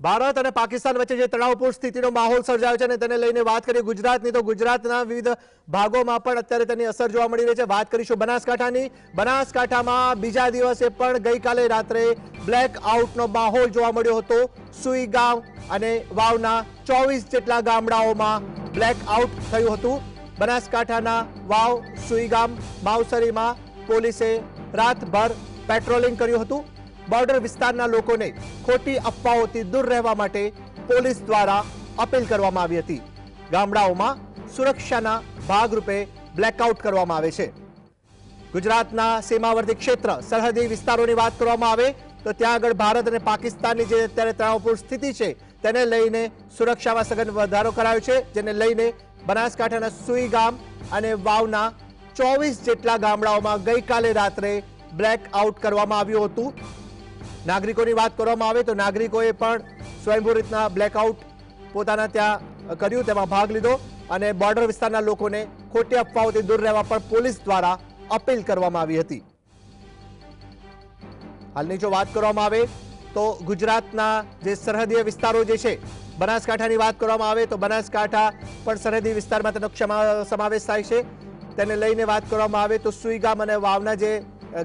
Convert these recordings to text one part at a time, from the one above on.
ભારત અને પાકિસ્તાન વચ્ચે જે તણાવપૂર્ણ સ્થિતિનો માહોલ સર્જાયો છે અને તેને લઈને વાત કરીએ ગુજરાતની, તો ગુજરાતના વિવિધ ભાગોમાં પણ અત્યારે તેની અસર જોવા મળી રહી છે. વાત કરીશું બનાસકાંઠાની. બનાસકાંઠામાં બીજા દિવસે પણ ગઈકાલે રાત્રે બ્લેક આઉટનો માહોલ જોવા મળ્યો હતો. સુઈ ગામ અને વાવના ચોવીસ જેટલા ગામડાઓમાં બ્લેક આઉટ થયું હતું. બનાસકાંઠાના વાવ સુઈગામ માવસરીમાં પોલીસે રાતભર પેટ્રોલિંગ કર્યું હતું. બોર્ડર વિસ્તારના લોકોને ખોટી અફવાઓથી દૂર રહેવા માટે પોલીસ દ્વારા અપીલ કરવામાં આવી હતી. ગામડાઓમાં સુરક્ષાના ભાગરૂપે બ્લેકઆઉટ કરવામાં આવે છે. ગુજરાતના સીમાવર્તી ક્ષેત્ર સરહદી વિસ્તારોની વાત કરવામાં આવે તો ત્યાં આગળ ભારત અને પાકિસ્તાનની જે અત્યારે તણાવપૂર્ણ સ્થિતિ છે તેને લઈને સુરક્ષામાં સઘન વધારો કરાયો છે, જેને લઈને બનાસકાંઠાના સુઈ ગામ અને વાવના ચોવીસ જેટલા ગામડાઓમાં ગઈકાલે રાત્રે બ્લેક આઉટ કરવામાં આવ્યું હતું. નાગરિકોની વાત કરવામાં આવે તો નાગરિકોએ પણ સ્વયંભૂ રીતના બ્લેકઆઉટ પોતાના ત્યાં કર્યું, તેમાં ભાગ લીધો અને બોર્ડર વિસ્તારના લોકોને ખોટી અફવાઓથી દૂર રહેવા પણ પોલીસ દ્વારા અપીલ કરવામાં આવી હતી. હાલની જો વાત કરવામાં આવે તો ગુજરાતના જે સરહદીય વિસ્તારો જે છે, બનાસકાંઠાની વાત કરવામાં આવે તો બનાસકાંઠા પણ સરહદી વિસ્તારમાં તેનો સમાવેશ થાય છે. તેને લઈને વાત કરવામાં આવે તો સુઈ ગામ અને વાવના જે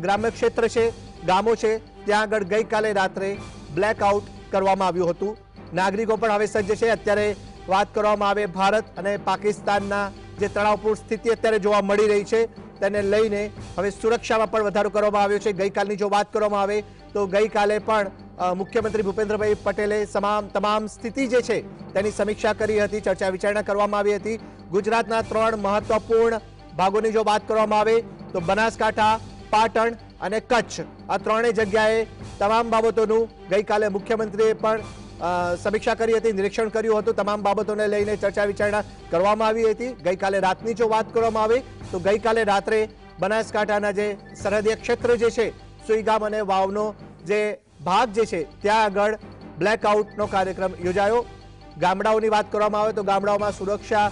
ગ્રામ્ય ક્ષેત્ર છે, ગામો છે ત્યાં આગળ ગઈકાલે રાત્રે બ્લેકઆઉટ કરવામાં આવ્યું હતું. નાગરિકો પણ હવે સજ્જ છે. અત્યારે વાત કરવામાં આવે ભારત અને પાકિસ્તાનના જે તણાવપૂર્ણ સ્થિતિ અત્યારે જોવા મળી રહી છે, તેને લઈને હવે સુરક્ષામાં પણ વધારો કરવામાં આવ્યો છે. ગઈકાલની જો વાત કરવામાં આવે તો ગઈકાલે પણ મુખ્યમંત્રી ભૂપેન્દ્રભાઈ પટેલે તમામ તમામ સ્થિતિ જે છે તેની સમીક્ષા કરી હતી, ચર્ચા વિચારણા કરવામાં આવી હતી. ગુજરાતના ત્રણ મહત્વપૂર્ણ ભાગોની જો વાત કરવામાં આવે તો બનાસકાંઠા પાટણ અને કચ્છ આ ત્રણેય જગ્યાએ તમામ બાબતોનું ગઈકાલે મુખ્યમંત્રીએ પણ સમીક્ષા કરી હતી, નિરીક્ષણ કર્યું હતું. તમામ બાબતોને લઈને ચર્ચા વિચારણા કરવામાં આવી હતી. ગઈકાલે રાતની જો વાત કરવામાં આવે, તો ગઈકાલે રાત્રે બનાસકાંઠાના જે સરહદીય ક્ષેત્ર જે છે, સુઈગામ અને વાવનો જે ભાગ જે છે, ત્યાં આગળ બ્લેકઆઉટનો કાર્યક્રમ યોજાયો. ગામડાઓની વાત કરવામાં આવે, તો ગામડાઓમાં સુરક્ષા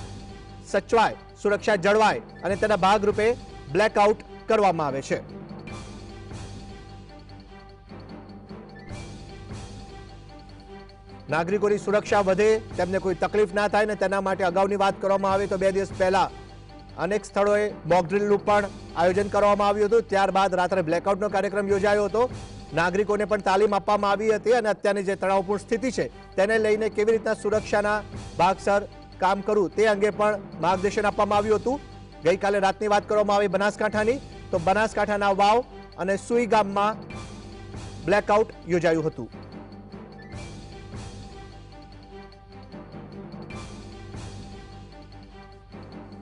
સચવાય, સુરક્ષા જળવાય અને તેના ભાગરૂપે બ્લેકઆઉટ કરવામાં આવે છે. નાગરિકોની સુરક્ષા વધે, તેમને કોઈ તકલીફ ના થાય ને તેના માટે અગાઉની વાત કરવામાં આવે તો બે દિવસ પહેલા અનેક સ્થળોએ મોકડ્રીલનું પણ આયોજન કરવામાં આવ્યું હતું. ત્યારબાદ રાત્રે બ્લેકઆઉટનો કાર્યક્રમ યોજાયો હતો. નાગરિકોને પણ તાલીમ આપવામાં આવી હતી અને અત્યારની જે તણાવપૂર્ણ સ્થિતિ છે, તેને લઈને કેવી રીતના સુરક્ષાના ભાગસર કામ કરવું તે અંગે પણ માર્ગદર્શન આપવામાં આવ્યું હતું. ગઈકાલે રાતની વાત કરવામાં આવી બનાસકાંઠાની. તો બનાસકાંઠાના વાવ અને સુઈ ગામમાં બ્લેકઆઉટ યોજાયું હતું.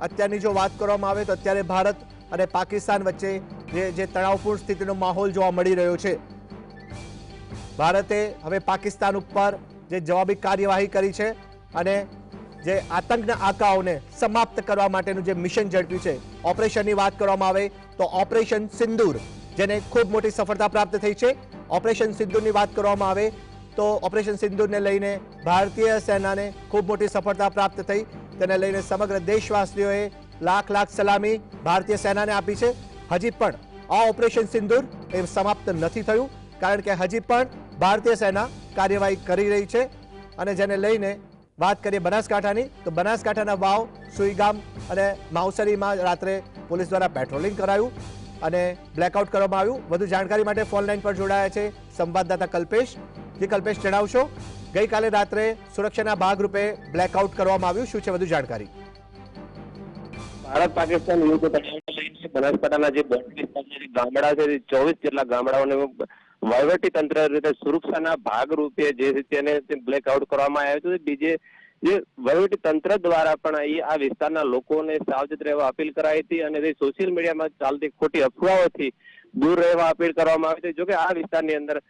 અત્યારની જો વાત કરવામાં આવે તો અત્યારે ભારત અને પાકિસ્તાન વચ્ચે જે જે તણાવપૂર્ણ સ્થિતિનો માહોલ જોવા મળી રહ્યો છે. ભારતે હવે પાકિસ્તાન ઉપર જે જવાબી કાર્યવાહી કરી છે અને જે આતંકના આકાઓને સમાપ્ત કરવા માટેનું જે મિશન ઝડપ્યું છે, ઓપરેશનની વાત કરવામાં આવે તો ઓપરેશન સિંદૂર, જેને ખૂબ મોટી સફળતા પ્રાપ્ત થઈ છે. ઓપરેશન સિંદૂરની વાત કરવામાં આવે તો ઓપરેશન સિંદૂરને લઈને ભારતીય સેનાને ખૂબ મોટી સફળતા પ્રાપ્ત થઈ. તેને લઈને સમગ્ર દેશવાસીઓએ લાખ લાખ સલામી ભારતીય સેનાને આપી છે. હજી પણ આ ઓપરેશન સિંદૂર એ સમાપ્ત નથી થયું, કારણ કે હજી પણ ભારતીય સેના કાર્યવાહી કરી રહી છે અને જેને લઈને વાત કરીએ બનાસકાંઠાની, તો બનાસકાંઠાના વાવ સુઈગામ અને માવસરીમાં રાત્રે પોલીસ દ્વારા પેટ્રોલિંગ કરાયું અને બ્લેકઆઉટ કરવામાં આવ્યું. વધુ જાણકારી માટે ફોન લાઈન પર જોડાયા છે સંવાદદાતા કલ્પેશ. જે કલ્પેશ, જણાવશો? ગઈકાલે રાત્રે સુરક્ષાના ભાગરૂપે બ્લેકઆઉટ કરવામાં આવ્યું. શું છે વધુ જાણકારી? ભારત, પાકિસ્તાન યુદ્ધ બનાસકાંઠાના જે જે ગામડા છે ચોવીસ જેટલા ગામડાઓને વહીવટી તંત્ર રીતે સુરક્ષાના ભાગરૂપે જે તેને બ્લેકઆઉટ કરવામાં આવ્યું છે. બીજે જે વહીવટી તંત્ર દ્વારા પણ આ વિસ્તારના લોકોને સાવચેત રહેવા અપીલ કરાઈ હતી અને તે સોશિયલ મીડિયામાં ચાલતી ખોટી અફવાઓથી દૂર રહેવા અપીલ કરવામાં આવી હતી જોકે આ વિસ્તારની અંદર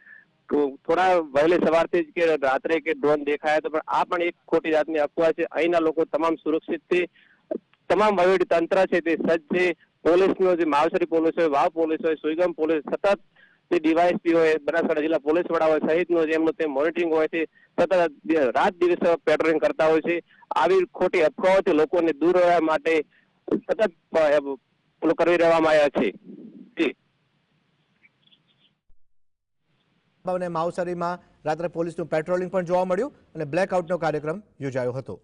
થોડા વહેલી સવારથી જ કે રાત્રે કે ડ્રોન દેખાયા તો પણ આ પણ એક ખોટી જાતની અફવા છે. અહીંના લોકો તમામ સુરક્ષિત છે. તમામ વહીવટી તંત્ર છે તે સજ્જ છે. પોલીસનો જે માવસરી પોલીસ હોય, વાવ પોલીસ હોય, સુઈગામ પોલીસ સતત જે ડીવાયસપી હોય, બનાસકાંઠા જિલ્લા પોલીસ વડા હોય, સહિતનું જેમનું તે મોનિટરિંગ હોય છે, સતત રાત દિવસ પેટ્રોલિંગ કરતા હોય છે. આવી ખોટી અફવાઓથી લોકોને દૂર રહેવા માટે સતત પ- પેલું કરી રહેવામાં આવ્યા છે. અને માવસરીમાં રાત્રે પોલીસનું પેટ્રોલિંગ પણ જોવા મળ્યું અને બ્લેકઆઉટનો કાર્યક્રમ યોજાયો હતો.